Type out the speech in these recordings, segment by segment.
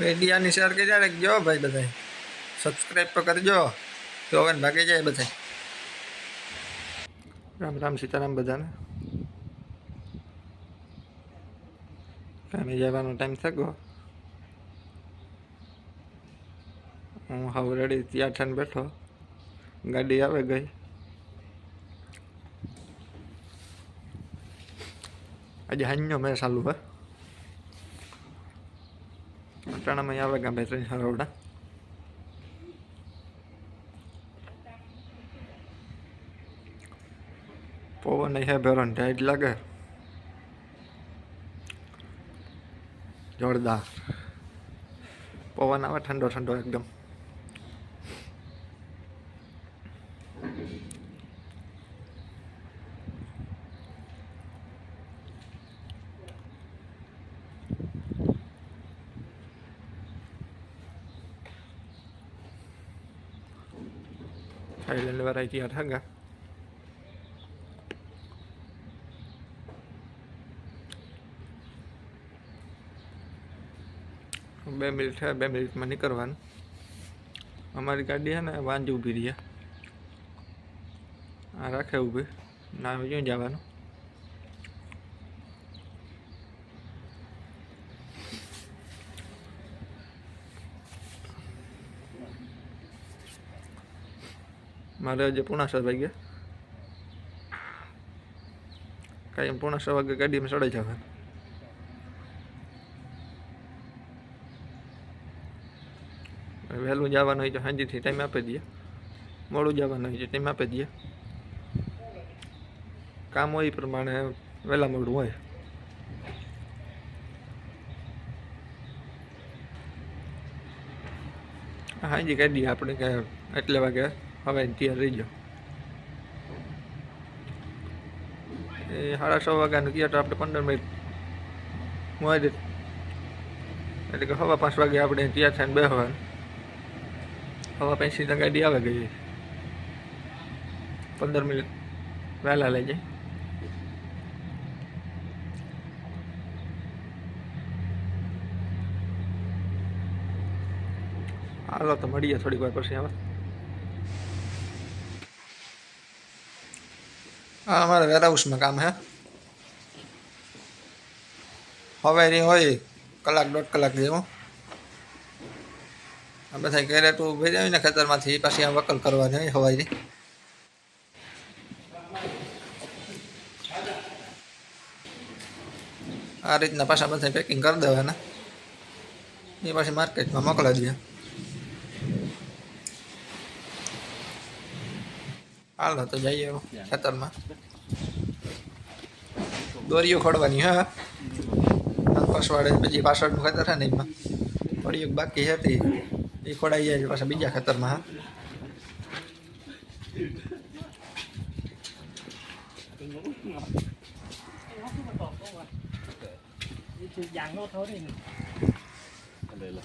રેડિયાની share કરી રાખજો ભાઈ બધા સબસ્ક્રાઈબ તો કરજો તો હવે ભાગી જાય બધા રામ રામ સીતારામ બધાને કામે જવાનો ટાઈમ થયો હું હાવ રેડી ત્યાં ઠાને બેઠો ગાડી આવે ગઈ આજે હાંજો મેં ચાલુ હે ગા બે ત્રણ હરોડા પવન હે ભેરો ને ટાઈટ લાગે જોરદાર પવન આવે ઠંડો ઠંડો એકદમ થાઈલેન્ડ વેરાયટી અઠાગા બે મિનિટ થયા બે મિનિટમાં નીકળવાનું અમારી ગાડી છે ને વાંજ ઊભી રહી આ રાખે ઊભી ના ક્યાં જવાનું મારે આજે પૂણા છ વાગ્યા. કાંઈ એમ છ વાગે ગાડીમાં ચડાઈ જવા વહેલું જવાનું હોય તો સાંજથી ટાઈમ આપી દઈએ. મોડું જવાનું હોય તો ટાઈમ આપી દઈએ. કામ હોય પ્રમાણે વહેલા મોડું હોય. હાજી કાઢીએ આપણે કે એટલે વાગે હવે ત્યાં રહી જાઓ એ સાડા છ વાગ્યાનું ગયા તો આપણે પંદર મિનિટ મોડી એટલે કે હવા પાંચ વાગે આપણે ત્યાં થઈને બેસવાનું હવા પૈસી તો ગાડી આવે ગઈ પંદર મિનિટ વહેલા લઈ જાય હાલો તો મળીએ થોડીક વાર પછી હવે હા અમારે વેરહાઉસમાં કામ હે હવારી હોય કલાક દોઢ કલાક જેવું આ બધા કેરેટું ભેજાવીને ખેતરમાંથી પાછી આ વકલ કરવાની હોય હવાઈની આ રીતના પાછા બધા પેકિંગ કરી દેવાના એ પાછી માર્કેટમાં મોકલાવી દે હાલો તો જઈએ ખેતરમાં. દોરીઓ ખોડવાની હા. પસવાડે પછી પાછળનું ખેતર છે ને એમાં. થોડી એક બાકી હતી એ ખોડાઈ જાય પાછા બીજા ખેતરમાં હા. Dặn nó thôi đi đây là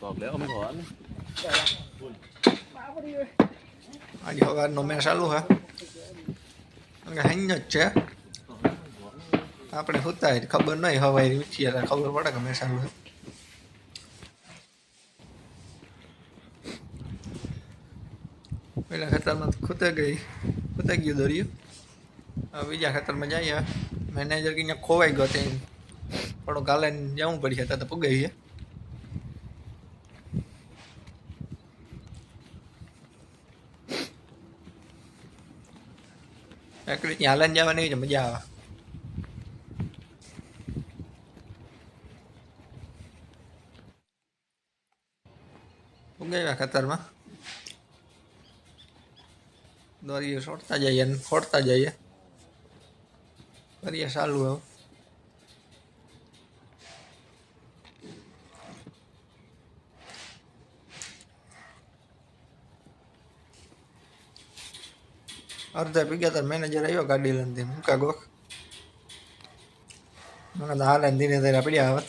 còn nếu không hỏi báo có đi ơi આજે સવારનો મેં ચાલુ હે અને હાઈ જ છે આપણે સુતા હોય ખબર નહીં હવાઈ ઉઠીએ એટલે ખબર પડે કે મેં ચાલુ છે પેલા ખેતરમાં ખૂતે ગઈ ખૂતે ગયું દોર્યું હવે બીજા ખેતરમાં જઈએ મેનેજર કે અહીંયા ખોવાઈ ગયો તે થોડો ગાલે જવું પડી હતા તો પુગાઈ ત્યાં હાલન જવાની તો મજા આવે. ઉગાવ્યા ખતરમાં? દોરીએ છોડતા જઈએ ફોડતા જઈએ. કરીએ ચાલુ હવે અડધા પીગ્યા તો મેનેજર આવ્યો ગાડી લઈને મૂકા ગોખ. મને તો હાલે ધીરે ધીરે પડ્યા આવત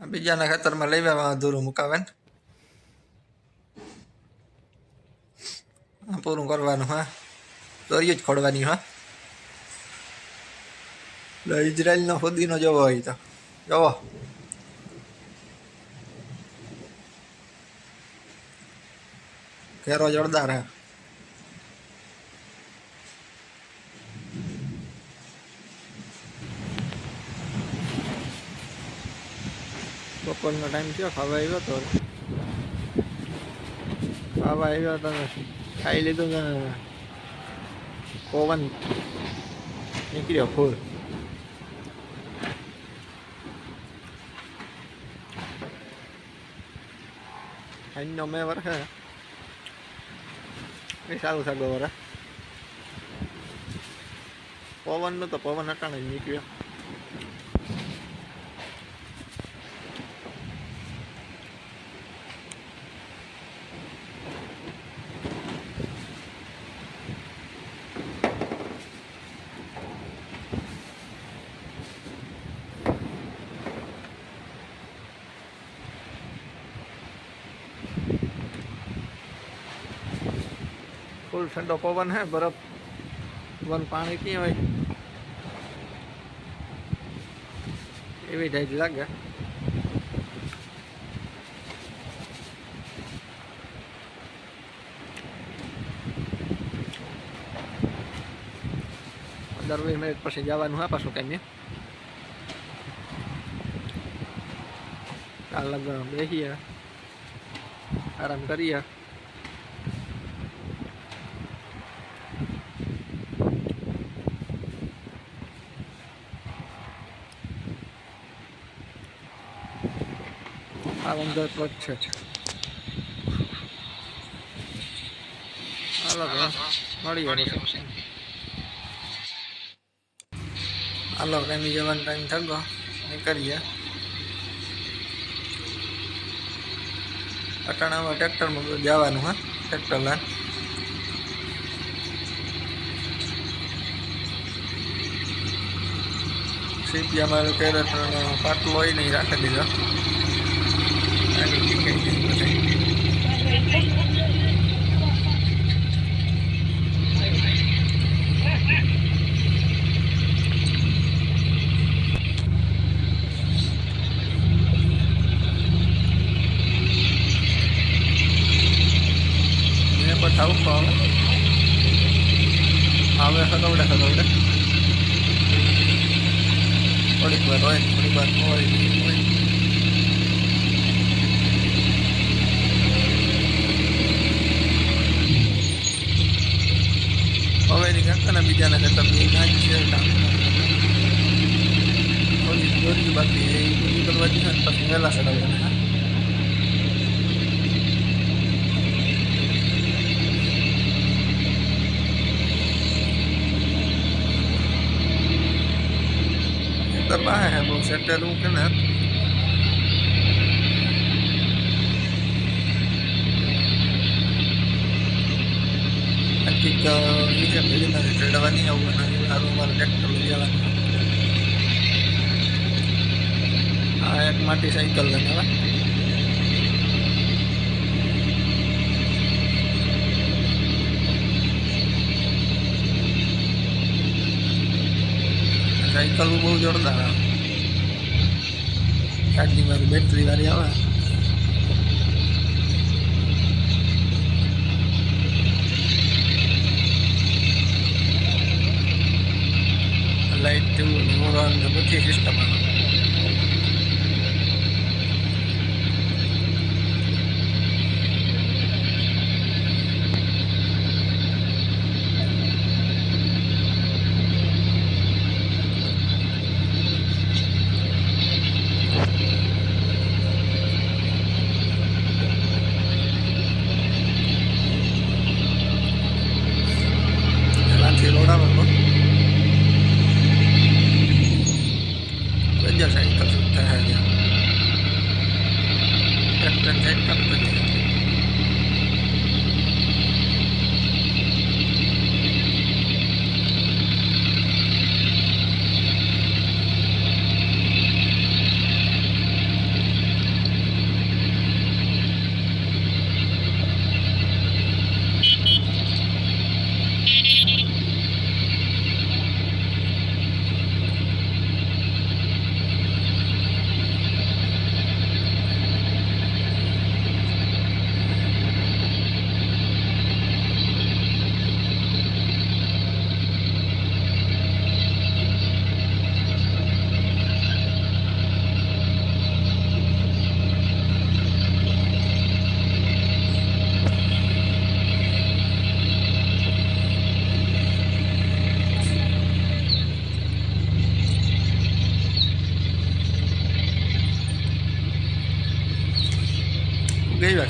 બીજાના ખેતરમાં લઈ આવ્યા અધૂરું મુકાવે ને પૂરું કરવાનું હા દોરીઓ જ ખોડવાની હા લે ઇઝરાયલનો ફુદીનો જોવો હોય તો જોવો ઘેરો જોરદાર હે બપોરનો ટાઈમ થયો ખાવા આવ્યો તો ખાવા આવ્યો તો ને ખાઈ લીધું ને પવન નીકળ્યો ફૂલ અહીંનો મેં વરખે એ સારું સાગો વરા પવનનું તો પવન અટાણે નીકળ્યો ફૂલ ठंडो पवन હે, બરફ वन પાણી ક્યાં હોય. એવી ટાઈપ લાગે. પંદર વીસ પછી જવાનું હા પાછું કંઈ કાલ લગ્ન બેસીએ આરામ કરીએ. અંદર ટ્રક છે. મળીએ હાલો, કાંઈ જવાનો ટાઈમ થયો નીકળીએ. અટાણામાં ટ્રેક્ટરમાં જવાનું, હા, ટ્રેક્ટર લાન સીપિયામાં કેરેટ પાટલો હોય નહીં રાખી દીધો. പോകും ആവേശത്തോടെ അതുകൊണ്ട് ഓടിപ്പോ ഓടി പോയി Hawezi kana vijana sasa mjengaji Oni ndio basi ni kwa wadi hata singela sana kana. Tabah hai, mau settle kan? ketika ini kan ini dari terdawan ini aku nanti aku market terus jalan. Ayat mati cycle kan lah cycle mau jordan kan di baru battery dari awal ていうのが僕は結構イ ష్ట したかな。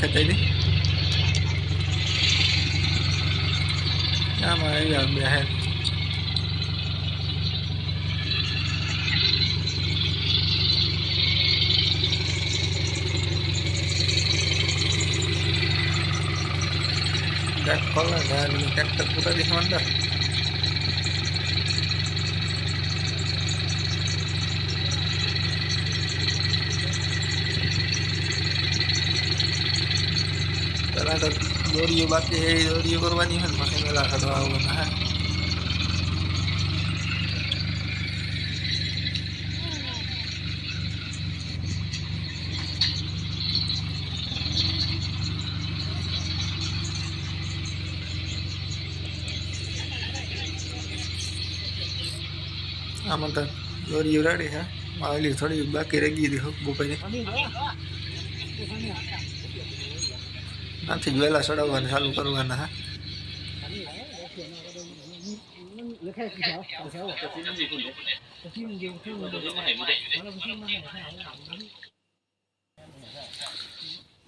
kaca ini sama ya biarin Dah, kalau dah, ni kan terputar di sana dah. દોરીઓ બાકી છે એ દોરીઓ કરવાની હોય ને પછી મેલા કાઢવા આવવાના હે આમાં તો દોરીઓ રેડી છે આવેલી થોડી બાકી રહી ગઈ હતી બપોરે નથી જ વહેલા ચડાવવાનું ચાલુ કરવાના, હા.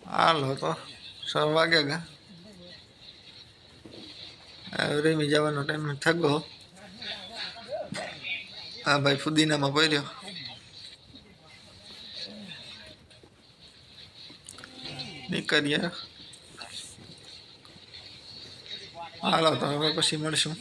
હાલો તો છ વાગે હવે રેમી જવાનો ટાઈમ થગો હા ભાઈ ફુદીનામાં પડ્યો. નીકળીએ હાલો તો હવે પછી મળશું.